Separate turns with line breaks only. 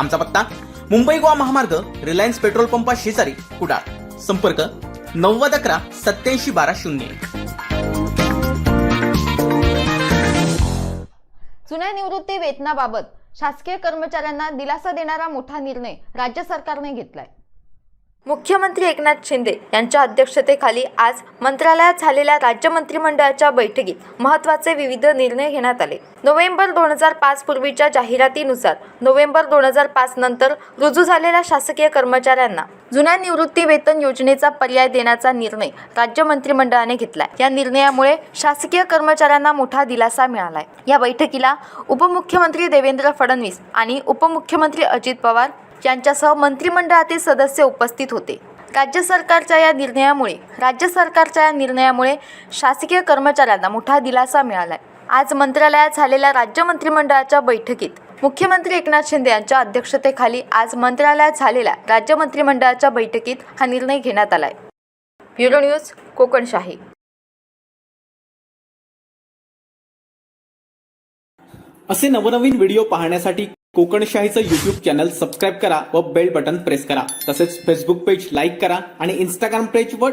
आमचा पत्ता मुंबई गोवा महामार्ग रिलायन्स पेट्रोल पंपा शेजारी कुडाळ. संपर्क नव्वद अकरा सत्याऐंशी बारा शून्य एक.
जुन्या निवृत्ती वेतनाबाबत शासकीय कर्मचाऱ्यांना दिलासा देणारा मोठा निर्णय राज्य सरकारने घेतलाय.
मुख्यमंत्री एकनाथ शिंदे यांच्या अध्यक्षतेखाली आज मंत्रालयात झालेल्या राज्य मंत्रिमंडळाच्या बैठकीत महत्त्वाचे विविध निर्णय घेण्यात आले. नोव्हेंबर दोन हजार पाच पूर्वीच्या जाहिरातीनुसार नोव्हेंबर दोन हजार पाच नंतर रुजू झालेल्या शासकीय कर्मचाऱ्यांना जुन्या निवृत्ती वेतन योजनेचा पर्याय देण्याचा निर्णय राज्य मंत्रिमंडळाने घेतला या निर्णयामुळे शासकीय कर्मचाऱ्यांना मोठा दिलासा मिळालाय. या बैठकीला उपमुख्यमंत्री देवेंद्र फडणवीस आणि उपमुख्यमंत्री अजित पवार यांच्यासह मंत्रिमंडळातील सदस्य उपस्थित होते. राज्य सरकारच्या या निर्णयामुळे राज्य सरकारच्या या निर्णयामुळे शासकीय कर्मचाऱ्यांना मोठा दिलासा मिळालाय. आज मंत्रालयात झालेल्या राज्य मंत्रिमंडळाच्या बैठकीत मुख्यमंत्री एकनाथ शिंदे यांच्या अध्यक्षतेखाली आज मंत्रालयात झालेल्या राज्य मंत्रिमंडळाच्या बैठकीत हा निर्णय घेण्यात आलाय. Bureau news Kokanshahi.
असे नवनवीन व्हिडिओ पाहण्यासाठी कोकणशाहीचं युट्यूब चॅनल सबस्क्राईब करा व बेल बटन प्रेस करा. तसेच फेसबुक पेज लाईक करा आणि इंस्टाग्राम पेज व